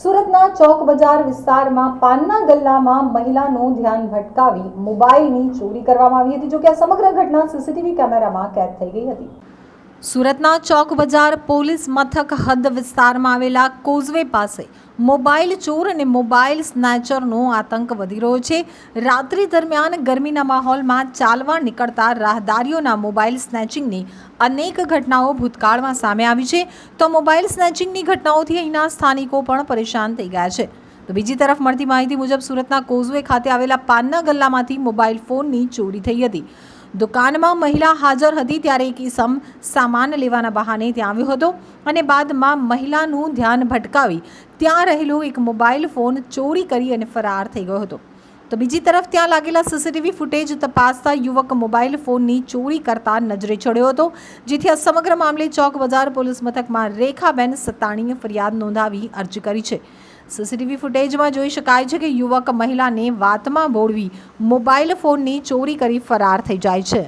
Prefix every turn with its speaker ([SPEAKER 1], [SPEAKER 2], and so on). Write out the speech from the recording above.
[SPEAKER 1] સુરતના ચોક બજાર વિસ્તારમાં પાનના ગલ્લામાં મહિલાનું ધ્યાન ભટકાવી મોબાઈલની ચોરી કરવામાં આવી હતી, જોકે આ સમગ્ર ઘટના સીસીટીવી કેમેરામાં કેદ થઈ ગઈ હતી. સુરતના ચોક બજાર પોલીસ મથક હદ વિસ્તારમાં આવેલા કોઝવે પાસે મોબાઈલ ચોર અને મોબાઈલ સ્નેચરનો આતંક વધી રહ્યો છે. રાત્રિ દરમિયાન ગરમીના માહોલમાં ચાલવા નીકળતા રાહદારીઓના મોબાઈલ સ્નેચિંગની અનેક ઘટનાઓ ભૂતકાળમાં સામે આવી છે. તો મોબાઈલ સ્નેચિંગની ઘટનાઓથી અહીંના સ્થાનિકો પણ પરેશાન થઈ ગયા છે. તો બીજી તરફ મળતી માહિતી મુજબ સુરતના કોઝવે ખાતે આવેલા પાનના ગલ્લામાંથી મોબાઈલ ફોનની ચોરી થઈ હતી. દુકાનમાં મહિલા હાજર હતી ત્યારે એક ઈસમ સામાન લેવાના બહાને ત્યાં આવ્યો હતો અને બાદમાં મહિલાનું ધ્યાન ભટકાવી ત્યાં રહેલો એક મોબાઈલ ફોન ચોરી કરી અને ફરાર થઈ ગયો હતો. તો બીજી તરફ ત્યાં લાગેલા સીસીટીવી ફૂટેજ તપાસતા યુવક મોબાઈલ ફોનની ચોરી કરતા નજરે ચડ્યો હતો, જેથી આ સમગ્ર મામલે ચોક બજાર પોલીસ મથકમાં રેખાબેન સત્તાણીએ ફરિયાદ નોંધાવી અરજી કરી છે. સીસીટીવી ફૂટેજમાં જોઈ શકાય છે કે યુવક મહિલાને વાતમાં બોળવી મોબાઈલ ફોનની ચોરી કરી ફરાર થઈ જાય છે.